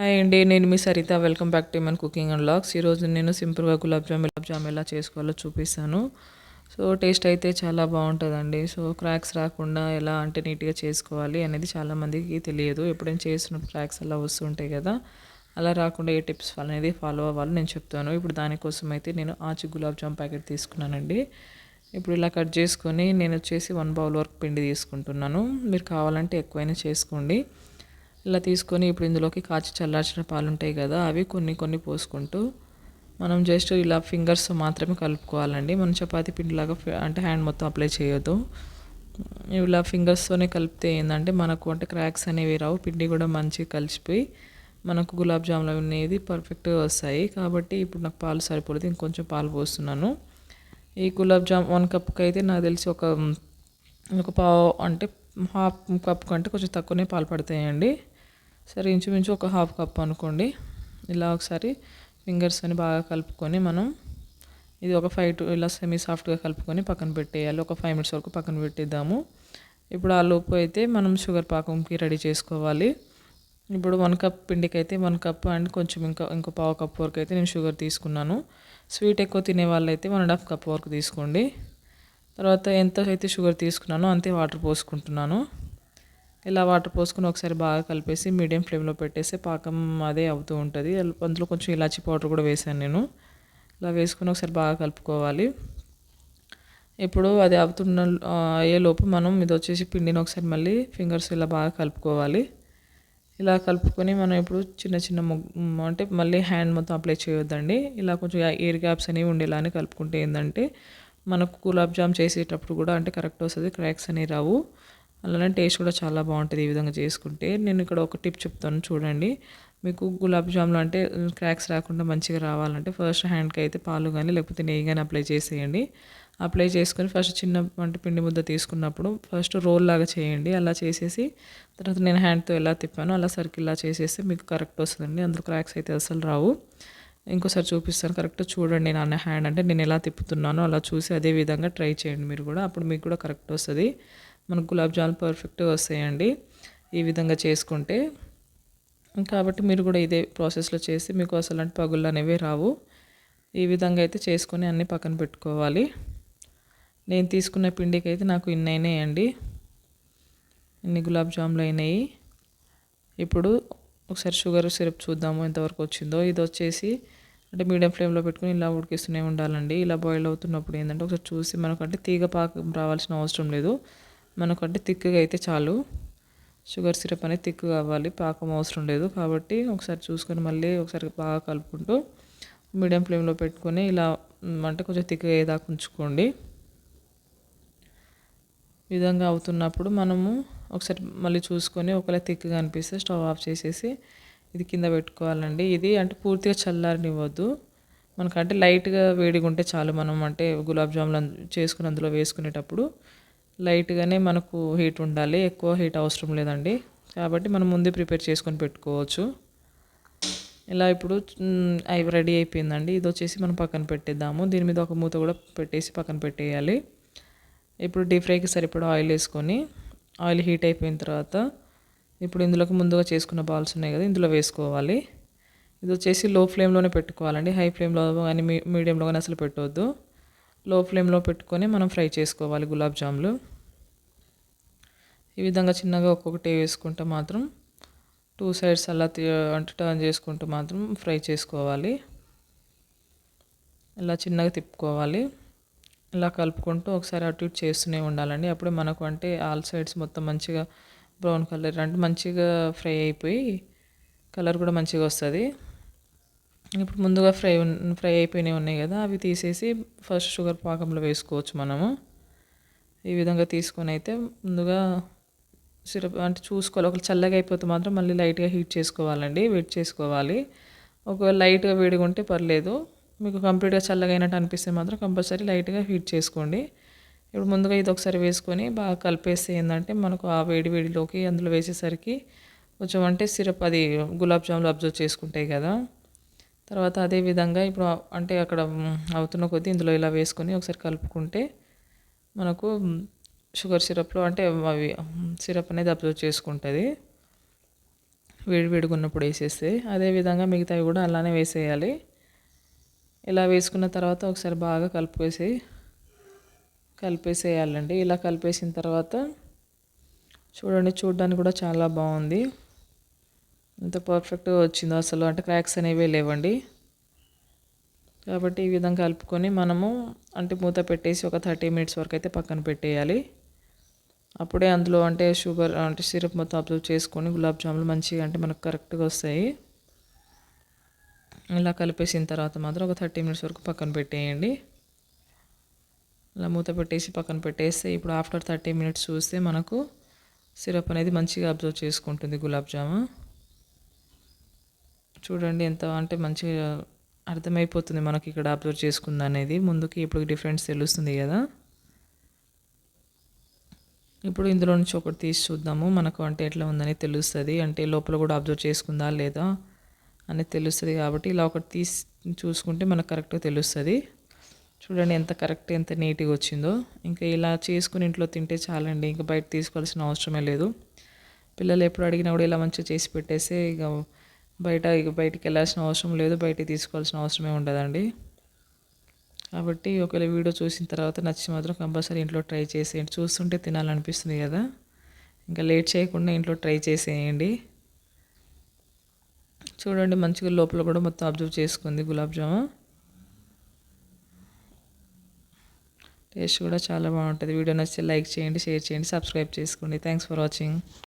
Hi అండి నేను మీ సరిత. వెల్కమ్ బ్యాక్ టు మన్ కుకింగ్ అండ్ లాగ్స్ ఈరోజు నేను సింపుల్గా గులాబ్ జామ్ గులాబ్ జామ్ ఎలా చేసుకోవాలో చూపిస్తాను. సో టేస్ట్ అయితే చాలా బాగుంటుందండి. సో క్రాక్స్ రాకుండా ఎలా అంటే నీట్గా చేసుకోవాలి అనేది చాలామందికి తెలియదు. ఎప్పుడైనా చేసిన క్రాక్స్ అలా వస్తుంటాయి కదా అలా రాకుండా ఏ టిప్స్ అనేది ఫాలో అవ్వాలి నేను చెప్తాను. ఇప్పుడు దానికోసం అయితే నేను ఆచి గులాబ్ జామ్ ప్యాకెట్ తీసుకున్నానండి. ఇప్పుడు ఇలా కట్ చేసుకొని నేను వచ్చేసి వన్ బౌల్ వరకు పిండి తీసుకుంటున్నాను. మీరు కావాలంటే ఎక్కువైనా చేసుకోండి. ఇలా తీసుకొని ఇప్పుడు ఇందులోకి కాచి చల్లార్చిన పాలు ఉంటాయి కదా అవి కొన్ని కొన్ని పోసుకుంటూ మనం జస్ట్ ఇలా ఫింగర్స్ మాత్రమే కలుపుకోవాలండి. మనం చపాతి పిండిలాగా అంటే హ్యాండ్ మొత్తం అప్లై చేయొద్దు. ఇలా ఫింగర్స్తోనే కలిపితే ఏంటంటే మనకు అంటే క్రాక్స్ అనేవి రావు పిండి కూడా మంచిగా కలిసిపోయి మనకు గులాబ్ జాములు అనేది పర్ఫెక్ట్గా వస్తాయి. కాబట్టి ఇప్పుడు నాకు పాలు సరిపోలేదు ఇంకొంచెం పాలు పోస్తున్నాను. ఈ గులాబ్ జామ్ వన్ కప్కి అయితే నాకు తెలిసి ఒక ఒక పావు అంటే హాఫ్ కప్ కంటే కొంచెం తక్కువనే పాలు పడతాయండి. సరే ఇంచుమించు ఒక హాఫ్ కప్ అనుకోండి. ఇలా ఒకసారి ఫింగర్స్ అని బాగా కలుపుకొని మనం ఇది ఒక ఫైవ్ టు ఇలా సెమీ సాఫ్ట్గా కలుపుకొని పక్కన పెట్టేయాలి. ఒక ఫైవ్ మినిట్స్ వరకు పక్కన పెట్టేద్దాము. ఇప్పుడు ఆ లోపు అయితే మనం షుగర్ పాకంకి రెడీ చేసుకోవాలి. ఇప్పుడు వన్ కప్ పిండికి అయితే వన్ కప్ అండ్ కొంచెం ఇంకా ఇంకో పావు కప్ వరకు అయితే నేను షుగర్ తీసుకున్నాను. స్వీట్ ఎక్కువ తినే వాళ్ళైతే వన్ అండ్ హాఫ్ కప్ వరకు తీసుకోండి. తర్వాత ఎంత అయితే షుగర్ తీసుకున్నానో అంతే వాటర్ పోసుకుంటున్నాను. ఇలా వాటర్ పోసుకుని ఒకసారి బాగా కలిపేసి మీడియం ఫ్లేమ్లో పెట్టేసి పాకం అదే అవుతూ ఉంటుంది. అందులో కొంచెం ఇలాచీ పౌడర్ కూడా వేసాను నేను. ఇలా వేసుకుని ఒకసారి బాగా కలుపుకోవాలి. ఇప్పుడు అది అవుతున్న అయ్యేలోపు మనం ఇది వచ్చేసి పిండిని ఒకసారి మళ్ళీ ఫింగర్స్ ఇలా బాగా కలుపుకోవాలి. ఇలా కలుపుకొని మనం ఇప్పుడు చిన్న చిన్న అంటే మళ్ళీ హ్యాండ్ మొత్తం అప్లై చేయొద్దండి. ఇలా కొంచెం ఎయిర్ గ్యాప్స్ అనేవి ఉండేలానే కలుపుకుంటే ఏంటంటే మనకు గులాబ్ జామ్ చేసేటప్పుడు కూడా అంటే కరెక్ట్ వస్తుంది క్రాక్స్ అనేవి రావు. అలానే టేస్ట్ కూడా చాలా బాగుంటుంది ఈ విధంగా చేసుకుంటే. నేను ఇక్కడ ఒక టిప్ చెప్తాను చూడండి. మీకు గులాబ్ జామ్లు అంటే క్రాక్స్ రాకుండా మంచిగా రావాలంటే ఫస్ట్ హ్యాండ్కి అయితే పాలు కానీ లేకపోతే నెయ్యి కానీ అప్లై చేసేయండి. అప్లై చేసుకొని ఫస్ట్ చిన్న వంట పిండి ముద్ద తీసుకున్నప్పుడు ఫస్ట్ రోల్ లాగా చేయండి. అలా చేసేసి తర్వాత నేను హ్యాండ్తో ఎలా తిప్పాను అలా సర్కిల్లా చేసేస్తే మీకు కరెక్ట్ వస్తుందండి. అందులో క్రాక్స్ అయితే అసలు రావు. ఇంకోసారి చూపిస్తాను. కరెక్ట్ చూడండి నాన్న హ్యాండ్ అంటే నేను ఎలా తిప్పుతున్నానో అలా చూసి అదే విధంగా ట్రై చేయండి మీరు కూడా. అప్పుడు మీకు కూడా కరెక్ట్ వస్తుంది. మనకు గులాబ్ జామున్ పర్ఫెక్ట్గా వస్తాయండి. ఈ విధంగా చేసుకుంటే. కాబట్టి మీరు కూడా ఇదే ప్రాసెస్లో చేసి మీకు అసలు అంటే పగుళ్ళు అనేవి రావు. ఈ విధంగా అయితే చేసుకొని అన్నీ పక్కన పెట్టుకోవాలి. నేను తీసుకున్న పిండికి అయితే నాకు ఇన్ని అయినాయండి. ఇన్ని గులాబ్ జాములు అయినాయి. ఇప్పుడు ఒకసారి షుగర్ సిరప్ చూద్దాము ఎంతవరకు వచ్చిందో. ఇది వచ్చేసి అంటే మీడియం ఫ్లేమ్లో పెట్టుకుని ఇలా ఉడికిస్తూనే ఉండాలండి. ఇలా బాయిల్ అవుతున్నప్పుడు ఏంటంటే ఒకసారి చూసి మనకంటే తీగ పాకం రావాల్సిన అవసరం లేదు. మనకంటే తిక్కుగా అయితే చాలు. షుగర్ సిరప్ అనేది తిక్కుగా అవ్వాలి. పాకం అవసరం లేదు కాబట్టి ఒకసారి చూసుకొని మళ్ళీ ఒకసారి బాగా కలుపుకుంటూ మీడియం ఫ్లేమ్లో పెట్టుకొని ఇలా అంటే కొంచెం తిక్కుగా అయ్యేదాకా ఉంచుకోండి. విధంగా అవుతున్నప్పుడు మనము ఒకసారి మళ్ళీ చూసుకొని ఒకవేళ తిక్కుగా అనిపిస్తే స్టవ్ ఆఫ్ చేసేసి ఇది కింద పెట్టుకోవాలండి. ఇది అంటే పూర్తిగా చల్లారనివ్వద్దు. మనకంటే లైట్గా వేడిగా ఉంటే చాలు మనం అంటే గులాబ్ జాములు చేసుకుని అందులో వేసుకునేటప్పుడు. లైట్గానే మనకు హీట్ ఉండాలి. ఎక్కువ హీట్ అవసరం లేదండి. కాబట్టి మనం ముందే ప్రిపేర్ చేసుకొని పెట్టుకోవచ్చు. ఇలా ఇప్పుడు అవి రెడీ అయిపోయిందండి. ఇది వచ్చేసి మనం పక్కన పెట్టేద్దాము. దీని మీద ఒక మూత కూడా పెట్టేసి పక్కన పెట్టేయాలి. ఇప్పుడు డీప్ ఫ్రైకి సరిపడా ఆయిల్ వేసుకొని ఆయిల్ హీట్ అయిపోయిన తర్వాత ఇప్పుడు ఇందులోకి ముందుగా చేసుకున్న బాల్స్ ఉన్నాయి కదా ఇందులో వేసుకోవాలి. ఇది వచ్చేసి లో ఫ్లేమ్లోనే పెట్టుకోవాలండి. హై ఫ్లేమ్లో కానీ మీడియంలో కానీ అసలు పెట్టవద్దు లో ఫ్లేమ్లో పెట్టుకొని మనం ఫ్రై చేసుకోవాలి గులాబ్ జాములు. ఈ విధంగా చిన్నగా ఒక్కొక్కటి వేసుకుంటే మాత్రం టూ సైడ్స్ అలా అంటే టర్న్ చేసుకుంటూ మాత్రం ఫ్రై చేసుకోవాలి. ఇలా చిన్నగా తిప్పుకోవాలి. ఇలా కలుపుకుంటూ ఒకసారి అటు ఇటు చేస్తూనే ఉండాలండి. అప్పుడే మనకు అంటే ఆల్ సైడ్స్ మొత్తం మంచిగా బ్రౌన్ కలర్ అంటే మంచిగా ఫ్రై అయిపోయి కలర్ కూడా మంచిగా వస్తుంది. ఇప్పుడు ముందుగా ఫ్రై ఫ్రై అయిపోయినవి ఉన్నాయి కదా అవి తీసేసి ఫస్ట్ షుగర్ పాకంలో వేసుకోవచ్చు మనము. ఈ విధంగా తీసుకొని అయితే ముందుగా సిరప్ అంటే చూసుకోవాలి. ఒకవేళ చల్లగా అయిపోతే మాత్రం మళ్ళీ లైట్గా హీట్ చేసుకోవాలండి వెయిట్ చేసుకోవాలి. ఒకవేళ లైట్గా వేడిగా ఉంటే పర్లేదు. మీకు కంప్లీట్గా చల్లగా అయినట్టు అనిపిస్తే మాత్రం కంపల్సరీ లైట్గా హీట్ చేసుకోండి. ఇప్పుడు ముందుగా ఇది ఒకసారి వేసుకొని బాగా కలిపేస్తే ఏంటంటే మనకు ఆ వేడి వేడిలోకి అందులో వేసేసరికి కొంచెం అంటే సిరప్ అది గులాబ్ జాములు అబ్జర్వ్ చేసుకుంటాయి కదా. తర్వాత అదే విధంగా ఇప్పుడు అంటే అక్కడ అవుతున్న కొద్దీ ఇందులో ఇలా వేసుకొని ఒకసారి కలుపుకుంటే మనకు షుగర్ సిరప్లో అంటే అవి సిరప్ అనేది అబ్జర్వ్ చేసుకుంటుంది. వేడి వేడిగా ఉన్నప్పుడు వేసేస్తే అదేవిధంగా మిగతావి కూడా అలానే వేసేయాలి. ఇలా వేసుకున్న తర్వాత ఒకసారి బాగా కలిపేసి కలిపేసేయాలండి. ఇలా కలిపేసిన తర్వాత చూడండి చూడడానికి కూడా చాలా బాగుంది. ఎంత పర్ఫెక్ట్గా వచ్చిందో అసలు. అంటే క్రాక్స్ అనేవి లేవండి. కాబట్టి ఈ విధంగా కలుపుకొని మనము అంటే మూత పెట్టేసి ఒక థర్టీ మినిట్స్ వరకు అయితే పక్కన పెట్టేయాలి. అప్పుడే అందులో అంటే షుగర్ అంటే సిరప్ మొత్తం అబ్జర్వ్ చేసుకొని గులాబ్ జాములు మంచిగా అంటే మనకు కరెక్ట్గా వస్తాయి. ఇలా కలిపేసిన తర్వాత మాత్రం ఒక థర్టీ మినిట్స్ వరకు పక్కన పెట్టేయండి. ఇలా మూత పెట్టేసి పక్కన పెట్టేస్తే ఇప్పుడు ఆఫ్టర్ థర్టీ మినిట్స్ చూస్తే మనకు సిరప్ అనేది మంచిగా అబ్జర్వ్ చేసుకుంటుంది గులాబ్ జాము. చూడండి ఎంత అంటే మంచిగా అర్థమైపోతుంది మనకి ఇక్కడ అబ్జర్వ్ చేసుకుంది అనేది. ముందుకి ఇప్పుడు డిఫరెన్స్ తెలుస్తుంది కదా. ఇప్పుడు ఇందులో నుంచి ఒకటి తీసి చూద్దాము. మనకు అంటే ఎట్లా ఉందని తెలుస్తుంది. అంటే లోపల కూడా అబ్జర్వ్ చేసుకుందా లేదా అనేది తెలుస్తుంది కాబట్టి ఇలా ఒకటి తీసి చూసుకుంటే మనకు కరెక్ట్గా తెలుస్తుంది. చూడండి ఎంత కరెక్ట్ ఎంత నీట్గా వచ్చిందో. ఇంకా ఇలా చేసుకుని ఇంట్లో తింటే చాలండి. ఇంకా బయట తీసుకోవాల్సిన అవసరమే లేదు. పిల్లలు ఎప్పుడు అడిగినా కూడా ఇలా మంచిగా చేసి పెట్టేస్తే ఇక బయట ఇక బయటికి వెళ్ళాల్సిన అవసరం లేదు బయటికి తీసుకోవాల్సిన అవసరమే ఉండదండి. కాబట్టి ఒకవేళ వీడియో చూసిన తర్వాత నచ్చి మాత్రం కంపల్సరీ ఇంట్లో ట్రై చేసేయండి. చూస్తుంటే తినాలనిపిస్తుంది కదా. ఇంకా లేట్ చేయకుండా ఇంట్లో ట్రై చేసేయండి. చూడండి మంచిగా లోపల కూడా మొత్తం అబ్జర్వ్ చేసుకుంది గులాబ్ జాము. టేస్ట్ కూడా చాలా బాగుంటుంది. వీడియో నచ్చితే లైక్ చేయండి షేర్ చేయండి సబ్స్క్రైబ్ చేసుకోండి. Thanks for watching